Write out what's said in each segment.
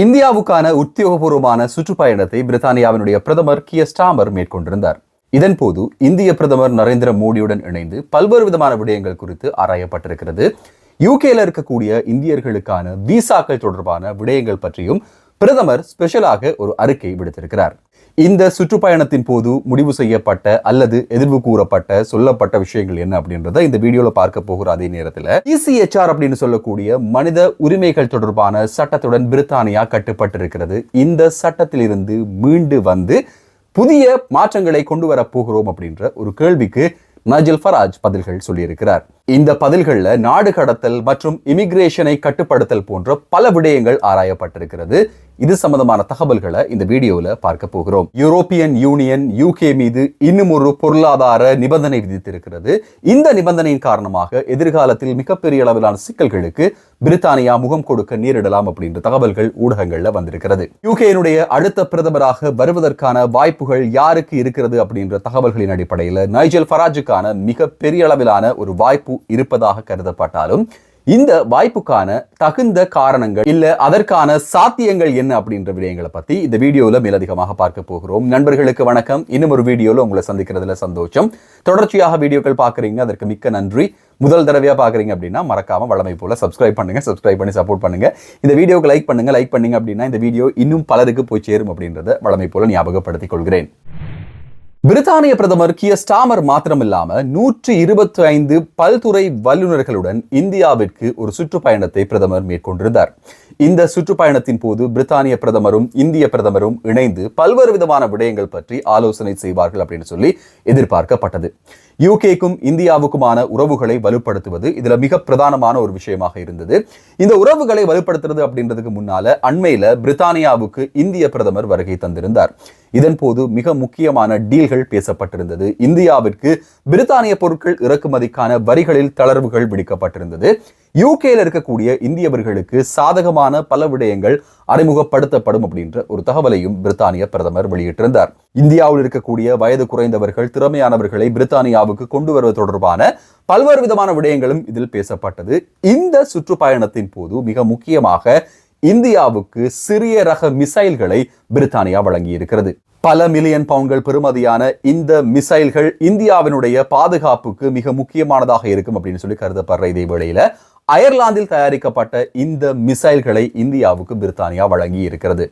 இந்தியாவுக்கான உத்தியோகபூர்வமான சுற்றுப்பயணத்தை பிரித்தானியாவினுடைய பிரதமர் கிய ஸ்டாமர் மேற்கொண்டிருந்தார். இதன்போது இந்திய பிரதமர் நரேந்திர மோடியுடன் இணைந்து பல்வேறு விதமான விடயங்கள் குறித்து ஆராயப்பட்டிருக்கிறது. யூகேல இருக்கக்கூடிய இந்தியர்களுக்கான விசாக்கள் தொடர்பான விடயங்கள் பற்றியும் பிரதமர் ஸ்பெஷலாக ஒரு அறிக்கை விடுத்திருக்கிறார். இந்த சுற்றுப்பயணத்தின் போது முடிவு செய்யப்பட்ட அல்லது எதிர்வு கூறப்பட்ட சொல்லப்பட்ட விஷயங்கள் என்ன அப்படின்றத இந்த வீடியோவில் பார்க்க போகிற அதே நேரத்தில் இசிஎச்ஆர் அப்படின்னு சொல்லக்கூடிய மனித உரிமைகள் தொடர்பான சட்டத்துடன் பிரித்தானியா கட்டுப்பட்டிருக்கிறது. இந்த சட்டத்திலிருந்து மீண்டு வந்து புதிய மாற்றங்களை கொண்டு வர போகிறோம் அப்படின்ற ஒரு கேள்விக்கு நஜில் ஃபராஜ் பதில்கள் சொல்லியிருக்கிறார். இந்த பதில்களில் நாடு கடத்தல் மற்றும் இமிகிரேஷனை கட்டுப்படுத்தல் போன்ற பல விடயங்கள் ஆராயப்பட்டிருக்கிறது. இது சம்பந்தமான தகவல்களை இந்த வீடியோவில் பார்க்க போகிறோம். யூரோப்பியன் யூனியன் யூகே மீது இன்னும் ஒரு பொருளாதார நிபந்தனை விதித்திருக்கிறது. இந்த நிபந்தனையின் காரணமாக எதிர்காலத்தில் மிகப்பெரிய அளவிலான சிக்கல்களுக்கு பிரித்தானியா முகம் கொடுக்க நேரிடலாம் அப்படின்ற தகவல்கள் ஊடகங்கள்ல வந்திருக்கிறது. யூகேனுடைய அடுத்த பிரதமராக வருவதற்கான வாய்ப்புகள் யாருக்கு இருக்கிறது அப்படின்ற தகவல்களின் அடிப்படையில் நைஜல் ஃபராஜுக்கான மிக பெரிய அளவிலான ஒரு வாய்ப்பு இருப்பதாக கருதப்பட்டாலும் இந்த வாய்ப்புக்கான தகுந்த காரணங்கள் இல்ல அதற்கான சாத்தியங்கள் என்ன அப்படின்ற விடயங்களை பத்தி இந்த வீடியோல மேலதிகமாக பார்க்க போகிறோம். நண்பர்களுக்கு வணக்கம். இன்னும் ஒரு வீடியோல உங்களை சந்திக்கிறதுல சந்தோஷம். தொடர்ச்சியாக வீடியோக்கள் பாக்குறீங்க அதற்கு மிக்க நன்றி. முதல் தடவையா பார்க்குறீங்க அப்படின்னா மறக்காம வளமை போல சப்ஸ்கிரைப் பண்ணுங்க சப்ஸ்கிரைப் பண்ணி சப்போர்ட் பண்ணுங்க. இந்த வீடியோக்கு லைக் பண்ணுங்க லைக் பண்ணீங்க அப்படின்னா இந்த வீடியோ இன்னும் பலருக்கு போய் சேரும் அப்படின்றத வளமை போல ஞாபகப்படுத்திக் கொள்கிறேன். பிரித்தானிய பிரதமர் கிய ஸ்டாமர் மாத்திரமில்லாம நூற்றி இருபத்தி ஐந்து பல்துறை வல்லுநர்களுடன் இந்தியாவிற்கு ஒரு சுற்றுப்பயணத்தை பிரதமர் மேற்கொண்டிருந்தார். இந்த சுற்றுப்பயணத்தின் போது பிரித்தானிய பிரதமரும் இந்திய பிரதமரும் இணைந்து பல்வேறு விதமான விடயங்கள் பற்றி ஆலோசனை செய்வார்கள் அப்படின்னு சொல்லி எதிர்பார்க்கப்பட்டது. யூகேக்கும் இந்தியாவுக்குமான உறவுகளை வலுப்படுத்துவது இதுல மிக பிரதானமான ஒரு விஷயமாக இருந்தது. இந்த உறவுகளை வலுப்படுத்துறது அப்படின்றதுக்கு முன்னால அண்மையில பிரித்தானியாவுக்கு இந்திய பிரதமர் வருகை தந்திருந்தார். இதன் போது மிக முக்கியமான டீல்கள் பேசப்பட்டிருந்தது. இந்தியாவிற்கு பிரித்தானிய பொருட்கள் இறக்குமதிக்கான வரிகளில் தளர்வுகள் விடுக்கப்பட்டிருந்தது யூகேல இருக்கக்கூடிய இந்தியவர்களுக்கு சாதகமான பல விடயங்கள் அறிமுகப்படுத்தப்படும் அப்படின்ற ஒரு தகவலையும் பிரித்தானிய பிரதமர் வெளியிட்டிருந்தார். இந்தியாவில் இருக்கக்கூடிய வயது குறைந்தவர்கள் திறமையானவர்களை பிரித்தானியாவுக்கு கொண்டு வருவது தொடர்பான பல்வேறு விதமான விடயங்களும் இதில் பேசப்பட்டது. இந்த சுற்றுப்பயணத்தின் போது மிக முக்கியமாக இந்தியாவுக்கு சிறிய ரக மிசைல்களை பிரித்தானியா வழங்கி இருக்கிறது பல மில்லியன் பவுண்ட்கள் பெறுமதியான இந்த மிசைல்கள் இந்தியாவினுடைய பாதுகாப்புக்கு மிக முக்கியமானதாக இருக்கும் அப்படின்னு சொல்லி கருதப்படுற இதே வேளையில அயர்லாந்தில் தயாரிக்கப்பட்ட இந்த மிசைல்களை இந்தியாவுக்கு பிரித்தானியா வழங்கி இருக்கிறது.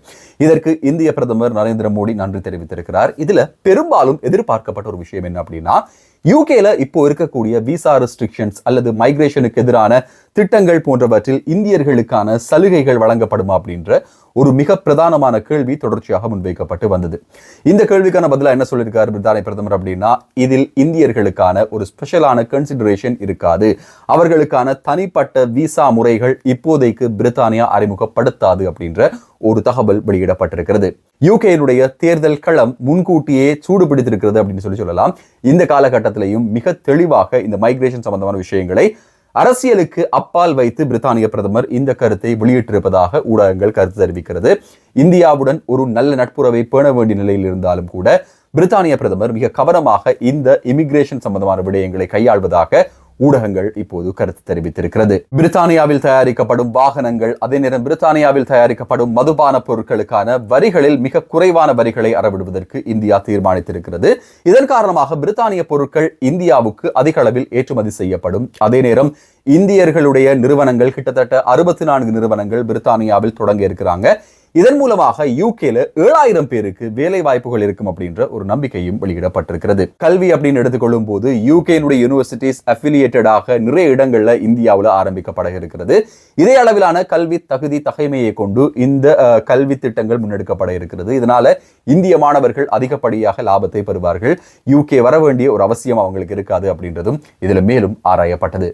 இதற்கு இந்திய பிரதமர் நரேந்திர மோடி நன்றி தெரிவித்திருக்கிறார். இதுல பெரும்பாலும் எதிர்பார்க்கப்பட்ட ஒரு விஷயம் என்ன அப்படின்னா யூகேல இப்போ இருக்கக்கூடிய விசா ரெஸ்ட்ரிக்ஷன்ஸ் அல்லது மைக்ரேஷனுக்கு எதிரான திட்டங்கள் போன்றவற்றில் இந்தியர்களுக்கான சலுகைகள் வழங்கப்படுமா அப்படின்ற ஒரு மிக பிரதானமான கேள்வி தொடர்ச்சியாக முன்வைக்கப்பட்டு வந்தது. இந்த கேள்விக்கான பதிலா என்ன சொல்லியிருக்காரு பிரித்தானிய பிரதமர் அப்படின்னா இதில் இந்தியர்களுக்கான ஒரு ஸ்பெஷலான கன்சிடரேஷன் இருக்காது. அவர்களுக்கான தனிப்பட்ட விசா முறைகள் இப்போதைக்கு பிரித்தானியா அறிமுகப்படுத்தாது அப்படின்ற ஒரு தகவல் வெளியிடப்பட்டிருக்கிறது. யூகேனுடைய தேர்தல் களம் முன்கூட்டியே சூடு பிடித்திருக்கிறது அப்படின்னு சொல்லி சொல்லலாம். இந்த காலகட்டத்திலையும் மிக தெளிவாக இந்த மைக்ரேஷன் சம்பந்தமான விஷயங்களை அரசியலுக்கு அப்பால் வைத்து பிரித்தானிய பிரதமர் இந்த கருத்தை வெளியிட்டிருப்பதாக ஊடகங்கள் கருத்து தெரிவிக்கிறது. இந்தியாவுடன் ஒரு நல்ல நட்புறவை பேண வேண்டிய நிலையில் இருந்தாலும் கூட பிரித்தானிய பிரதமர் மிக கவனமாக இந்த இமிகிரேஷன் சம்பந்தமான விடயங்களை கையாள்வதாக ஊடகங்கள் இப்போது கருத்து தெரிவித்திருக்கிறது. பிரித்தானியாவில் தயாரிக்கப்படும் வாகனங்கள் அதே நேரம் பிரித்தானியாவில் தயாரிக்கப்படும் மதுபான பொருட்களுக்கான வரிகளில் மிக குறைவான வரிகளை அறவிடுவதற்கு இந்தியா தீர்மானித்திருக்கிறது. இதன் காரணமாக பிரித்தானிய பொருட்கள் இந்தியாவுக்கு அதிக அளவில் ஏற்றுமதி செய்யப்படும். அதே நேரம் இந்தியர்களுடைய நிறுவனங்கள் கிட்டத்தட்ட அறுபத்தி நான்கு நிறுவனங்கள் பிரித்தானியாவில் தொடங்க இருக்கிறாங்க இதன் மூலமாக யூகேல ஏழாயிரம் பேருக்கு வேலை வாய்ப்புகள் இருக்கும் அப்படின்ற ஒரு நம்பிக்கையும் வெளியிடப்பட்டிருக்கிறது. கல்வி அப்படின்னு எடுத்துக்கொள்ளும் போது யூகேனுடைய யூனிவர்சிட்டிஸ் அஃபிலியேட்டடாக நிறைய இடங்கள்ல இந்தியாவில் ஆரம்பிக்கப்பட இருக்கிறது. இதே அளவிலான கல்வி தகுதி தகைமையை கொண்டு இந்த அஹ், கல்வி திட்டங்கள் முன்னெடுக்கப்பட இருக்கிறது. இதனால இந்திய மாணவர்கள் அதிகப்படியாக லாபத்தை பெறுவார்கள். யூகே வர வேண்டிய ஒரு அவசியம் அவங்களுக்கு இருக்காது அப்படின்றதும் இதுல மேலும் ஆராயப்பட்டது.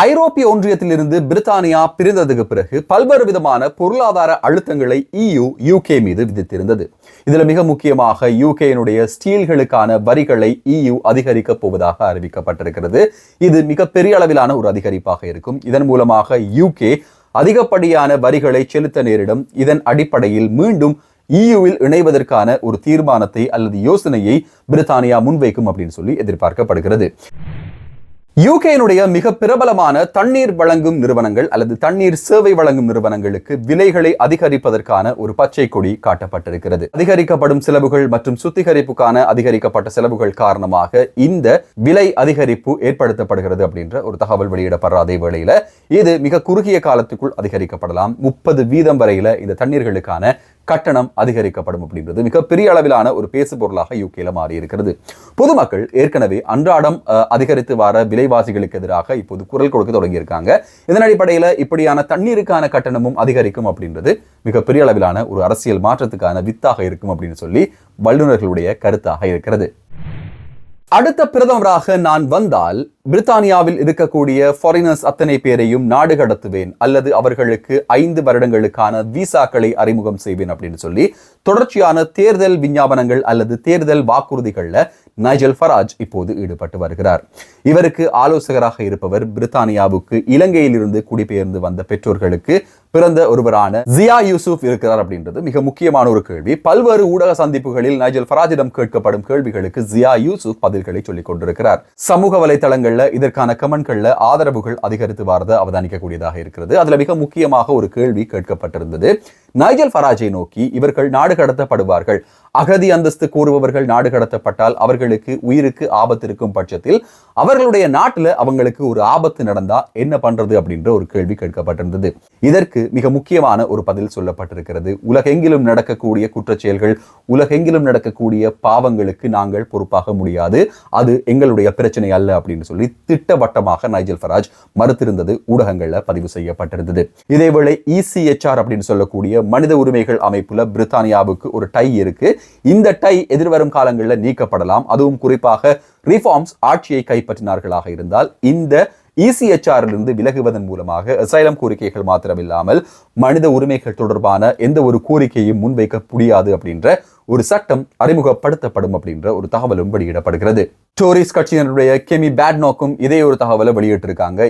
ஐரோப்பிய ஒன்றியத்திலிருந்து பிரித்தானியா பிரிந்ததுக்கு பிறகு பல்வேறு விதமான பொருளாதார அழுத்தங்களை இயு யூகே மீது விதித்திருந்தது. இதுல மிக முக்கியமாக யூகேனுடைய ஸ்டீல்களுக்கான வரிகளை இயு அதிகரிக்கப் போவதாக அறிவிக்கப்பட்டிருக்கிறது. இது மிக பெரிய அளவிலான ஒரு அதிகரிப்பாக இருக்கும். இதன் மூலமாக யூகே அதிகப்படியான வரிகளை செலுத்த நேரிடும். இதன் அடிப்படையில் மீண்டும் இயுவில் இணைவதற்கான ஒரு தீர்மானத்தை அல்லது யோசனையை பிரித்தானியா முன்வைக்கும் அப்படின்னு சொல்லி எதிர்பார்க்கப்படுகிறது. யூகேனுடைய மிக பிரபலமான தண்ணீர் வழங்கும் நிறுவனங்கள் அல்லது தண்ணீர் சேவை வழங்கும் நிறுவனங்களுக்கு விலைகளை அதிகரிப்பதற்கான ஒரு பச்சை கொடி காட்டப்பட்டிருக்கிறது. அதிகரிக்கப்படும் செலவுகள் மற்றும் சுத்திகரிப்புக்கான அதிகரிக்கப்பட்ட செலவுகள் காரணமாக இந்த விலை அதிகரிப்பு ஏற்படுத்தப்படுகிறது அப்படின்ற ஒரு தகவல் வெளியிடப்படுற அதே வேளையில இது மிக குறுகிய காலத்துக்குள் அதிகரிக்கப்படலாம். முப்பது வீதம் வரையில இந்த தண்ணீர்களுக்கான கட்டணம் அதிகரிக்கப்படும் அப்படின்றது மிகப்பெரிய அளவிலான ஒரு பேசு பொருளாக யூகேல மாறி இருக்கிறது பொதுமக்கள் ஏற்கனவே அன்றாடம் அதிகரித்து வர விலைவாசிகளுக்கு எதிராக இப்போது குரல் கொடுக்க தொடங்கியிருக்காங்க. இதன் அடிப்படையில் இப்படியான தண்ணீருக்கான கட்டணமும் அதிகரிக்கும் அப்படின்றது மிகப்பெரிய அளவிலான ஒரு அரசியல் மாற்றத்துக்கான வித்தாக இருக்கும் அப்படின்னு சொல்லி வல்லுநர்களுடைய கருத்தாக இருக்கிறது. அடுத்த பிரதமராக நான் வந்தால் பிரித்தானியாவில் இருக்கக்கூடிய ஃபாரினர்ஸ் அத்தனை பேரையும் நாடு கடத்துவேன் அல்லது அவர்களுக்கு ஐந்து வருடங்களுக்கான விசாக்களை அறிமுகம் செய்வேன் அப்படின்னு சொல்லி தொடர்ச்சியான தேர்தல் விஞ்ஞாபனங்கள் அல்லது தேர்தல் வாக்குறுதிகள்ல நைஜல் ஃபராஜ் இப்போது ஈடுபட்டு வருகிறார். இவருக்கு ஆலோசகராக இருப்பவர் பிரித்தானியாவுக்கு இலங்கையிலிருந்து குடிபெயர்ந்து வந்த பெற்றோர்களுக்கு பிறந்த ஒருவரான ஜியா யூசுப் இருக்கிறார் அப்படின்றது மிக முக்கியமான ஒரு கேள்வி. பல்வேறு ஊடக சந்திப்புகளில் நைஜல் ஃபராஜிடம் கேட்கப்படும் கேள்விகளுக்கு ஜியா யூசுப் பதில்களை சொல்லிக் கொண்டிருக்கிறார். சமூக வலைதளங்கள்ல இதற்கான கமெண்ட்கள்ல ஆதரவுகள் அதிகரித்து வரத அவதானிக்கக்கூடியதாக இருக்கிறது. அதுல மிக முக்கியமாக ஒரு கேள்வி கேட்கப்பட்டிருந்தது. நைஜல் ஃபராஜை நோக்கி இவர்கள் நாடு கடத்தப்படுவார்கள். அகதி அந்தஸ்து கூறுபவர்கள் நாடு கடத்தப்பட்டால் அவர்களுக்கு உயிருக்கு ஆபத்து இருக்கும் பட்சத்தில் அவர்களுடைய நாட்டில் அவங்களுக்கு ஒரு ஆபத்து நடந்தா என்ன பண்றது அப்படின்ற ஒரு கேள்வி கேட்கப்பட்டிருந்தது. இதற்கு மிக முக்கியமான ஒரு பதில் சொல்லப்பட்டிருக்கிறது. உலகெங்கிலும் நடக்கக்கூடிய குற்றச்செயல்கள் உலகெங்கிலும் நடக்கக்கூடிய பாவங்களுக்கு நாங்கள் பொறுப்பாக முடியாது. அது எங்களுடைய பிரச்சனை அல்ல அப்படின்னு சொல்லி திட்டவட்டமாக நைஜல் ஃபராஜ் மறுத்திருந்தது ஊடகங்கள்ல பதிவு செய்யப்பட்டிருந்தது. இதேவேளை இசிஎச்ஆர் அப்படின்னு சொல்லக்கூடிய மனித உரிமைகள் அமைப்புல பிரித்தானியாவுக்கு ஒரு டை இருக்கு. இந்த டை எதிர்வரும் காலங்களில் நீக்கப்படலாம். அதுவும் குறிப்பாக ரிஃபார்ம்ஸ் ஆட்சியை கைப்பற்றினார்களாக இருந்தால் இந்த இசிஎச்ஆரிலிருந்து விலகுவதன் மூலமாக அசைலம் கோரிக்கைகள் மாத்திரமில்லாமல் மனித உரிமைகள் தொடர்பான எந்த ஒரு கோரிக்கையும் முன்வைக்க முடியாது அப்படின்ற ஒரு சட்டம் அறிமுகப்படுத்தப்படும் அப்படின்ற ஒரு தகவலும் வெளியிடப்படுகிறது. டோரிஸ் கட்சியினருடைய கெமி பேட்நோக்கும் இதே ஒரு தகவலை வெளியிட்டிருக்காங்க.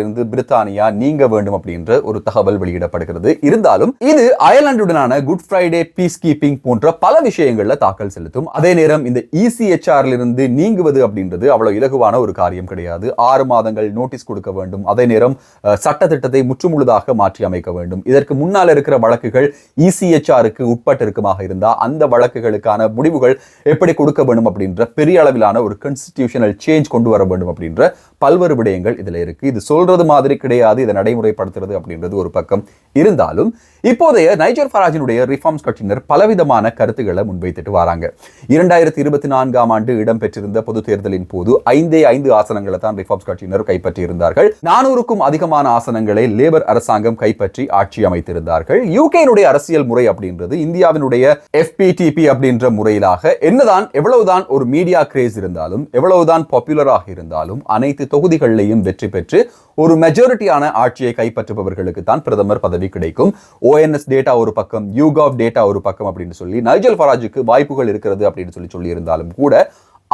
இருந்து பிரித்தானியா நீங்க வேண்டும் அப்படின்ற ஒரு தகவல் வெளியிடப்படுகிறது. இருந்தாலும் இது அயர்லாண்டுடனான குட் ஃப்ரைடே பீஸ் கீப்பிங் போன்ற பல விஷயங்கள்ல தாக்கல் செலுத்தும். அதே நேரம் இந்த இசிஎச்ஆர்ல இருந்து நீங்குவது அப்படின்றது அவ்வளவு இலகுவான ஒரு காரியம் கிடையாது. ஆறு மாதங்கள் நோட்டீஸ் கொடுக்க வேண்டும். அதே நேரம் சட்ட திட்டத்தை முற்றுமுழுதாக மாற்றி அமைக்க வேண்டும். இதற்கு முன்னால் இருக்கிற வழக்குகள் இசிஎச்ஆருக்கு உட்பட்டிருக்குமாக இருந்தால் அந்த வழக்குகளுக்கான முடிவுகள் எப்படி கொடுக்க வேண்டும் அப்படின்ற பெரிய அளவிலான ஒரு கன்ஸ்டிடியூஷனல் சேஞ்ச் கொண்டு வர வேண்டும் அப்படின்ற பல்வேறு விடயங்கள் இதில் இருக்கு. இது சொல்றது மாதிரி கிடையாது இதை நடைமுறைப்படுத்துறது அப்படின்றது ஒரு பக்கம் இருந்தாலும் இப்போதைய நைஜர் ஃபராஜினுடைய ரிஃபார்ம்ஸ் கட்சியினர் பலவிதமான கருத்துக்களை முன்வைத்துட்டு வராங்க. இரண்டாயிரத்தி இருபத்தி நான்காம் ஆண்டு இடம்பெற்றிருந்த பொது தேர்தலின் போது ஐந்தே ஐந்து ஆசனங்களை தான் ரிஃபார்ம்ஸ் கட்சியினர் கைப்பற்றியிருந்தார்கள். நானூறுக்கும் அதிகமான ஆசனங்களை லேபர் அரசாங்கம் கைப்பற்றி ஆட்சி அமைத்திருந்தார்கள். யூகேனுடைய அரசியல் முறை அப்படின்றது இந்தியாவினுடைய எஃப் எஃபிடிபி அப்படின்ற முறையிலாக என்னதான் எவ்வளவுதான் ஒரு மீடியா கிரேஸ் இருந்தாலும் எவ்வளவுதான் பாப்புலராக இருந்தாலும் அனைத்து தொகுதிகளிலையும் வெற்றி பெற்று ஒரு மெஜாரிட்டியான ஆட்சியை கைப்பற்றுபவர்களுக்கு தான் பிரதமர் பதவி கிடைக்கும். ஓஎன்எஸ் டேட்டா ஒரு பக்கம் யூகாப் டேட்டா ஒரு பக்கம் அப்படின்னு சொல்லி நைஜல் ஃபராஜுக்கு வாய்ப்புகள் இருக்கிறது அப்படின்னு சொல்லி சொல்லி இருந்தாலும் கூட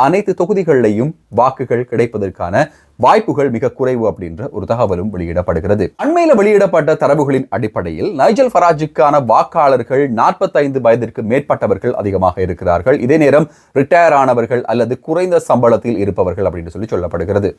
அனைத்து தொகுதிகளிலையும் வாக்குகள் கிடைப்பதற்கான வாய்ப்புகள் மிக குறைவு அப்படின்ற ஒரு தகவலும் வெளியிடப்படுகிறது. அண்மையில வெளியிடப்பட்ட தரவுகளின் அடிப்படையில் நைஜல் ஃபராஜுக்கான வாக்காளர்கள் நாற்பத்தைந்து வயதிற்கு மேற்பட்டவர்கள் அதிகமாக இருக்கிறார்கள். இதே நேரம் ரிட்டையர் ஆனவர்கள் அல்லது குறைந்த சம்பளத்தில் இருப்பவர்கள் அப்படின்னு சொல்லி சொல்லப்படுகிறது.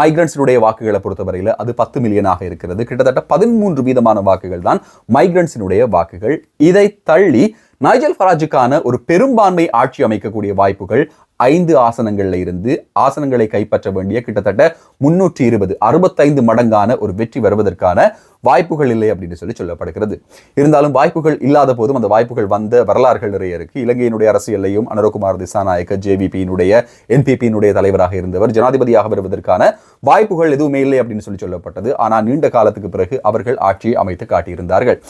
மைக்ரன்ஸினுடைய வாக்குகளை பொறுத்தவரையில் அது பத்து மில்லியனாக இருக்கிறது. கிட்டத்தட்ட பதிமூன்று வீதமான வாக்குகள் தான் மைக்ரன்ஸினுடைய வாக்குகள். இதை தள்ளி நைஜல் ஃபராஜுக்கான ஒரு பெரும்பான்மை ஆட்சி அமைக்கக்கூடிய வாய்ப்புகள் ஐந்து ஆசனங்களில் இருந்து ஆசனங்களை கைப்பற்ற வேண்டிய கிட்டத்தட்ட முன்னூற்றி இருபது அறுபத்தைந்து மடங்கான ஒரு வெற்றி வருவதற்கான வாய்ப்புகள் இல்லை அப்படின்னு சொல்லி சொல்லப்படுகிறது. இருந்தாலும் வாய்ப்புகள் இல்லாத போதும் அந்த வாய்ப்புகள் வந்த வரலாறுகள் நிறைய இருக்கு. இலங்கையினுடைய அரசியலையும் அனுரகுமார் திசாநாயக்க ஜேவிபியினுடைய என்பிபியினுடைய தலைவராக இருந்தவர் ஜனாதிபதியாக வருவதற்கான வாய்ப்புகள் எதுவுமே இல்லை அப்படின்னு சொல்லி சொல்லப்பட்டது. ஆனால் நீண்ட காலத்துக்கு பிறகு அவர்கள் ஆட்சியை அமைத்து காட்டியிருந்தார்கள்.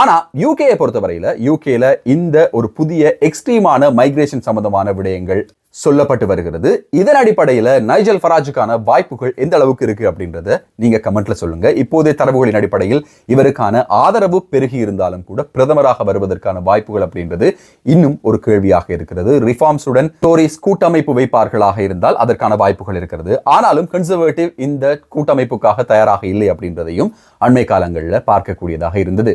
ஆனா யூகேயை பொறுத்தவரையில யூகேல இந்த ஒரு புதிய எக்ஸ்ட்ரீமான மைக்ரேஷன் சம்பந்தமான விடயங்கள் சொல்லப்பட்டு வருகிறது. இதன் அடிப்படையில் நைஜல் ஃபராஜுக்கான வாய்ப்புகள் எந்த அளவுக்கு இருக்கு அப்படின்றத நீங்க கமெண்ட்ல சொல்லுங்க. இப்போதே தரவுகளின் அடிப்படையில் இவருக்கான ஆதரவு பெருகி இருந்தாலும் கூட பிரதமராக வருவதற்கான வாய்ப்புகள் அப்படின்றது இன்னும் ஒரு கேள்வியாக இருக்கிறது. ரிஃபார்ம்ஸுடன் டோரிஸ் கூட்டமைப்பு வைப்பார்களாக இருந்தால் அதற்கான வாய்ப்புகள் இருக்கிறது. ஆனாலும் கன்சர்வேட்டிவ் இந்த கூட்டமைப்புக்காக தயாராக இல்லை அப்படின்றதையும் அண்மை காலங்களில் பார்க்கக்கூடியதாக இருந்தது.